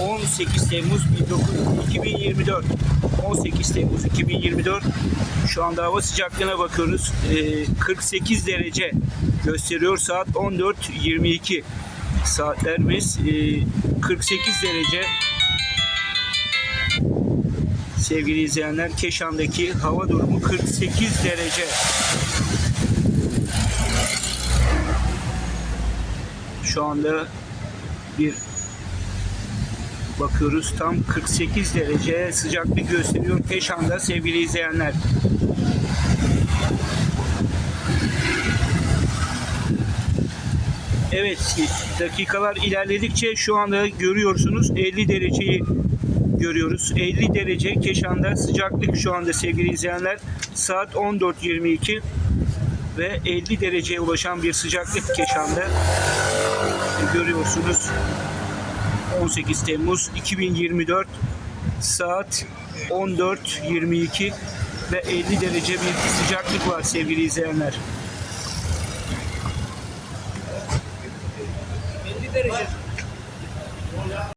18 Temmuz 19 2024 18 Temmuz 2024 şu anda hava sıcaklığına bakıyoruz. Ee, 48 derece gösteriyor. Saat 14.22 saatlerimiz ee, 48 derece. Sevgili izleyenler Keşan'daki hava durumu 48 derece. Şu anda bir bakıyoruz tam 48 derece sıcaklık gösteriyor Keşan'da sevgili izleyenler. Evet dakikalar ilerledikçe şu anda görüyorsunuz 50 dereceyi görüyoruz. 50 derece Keşan'da sıcaklık şu anda sevgili izleyenler saat 14.22 ve 50 dereceye ulaşan bir sıcaklık Keşan'da görüyorsunuz. 18 Temmuz 2024 saat 14.22 ve 50 derece bir sıcaklık var sevgili izleyenler. 50 derece.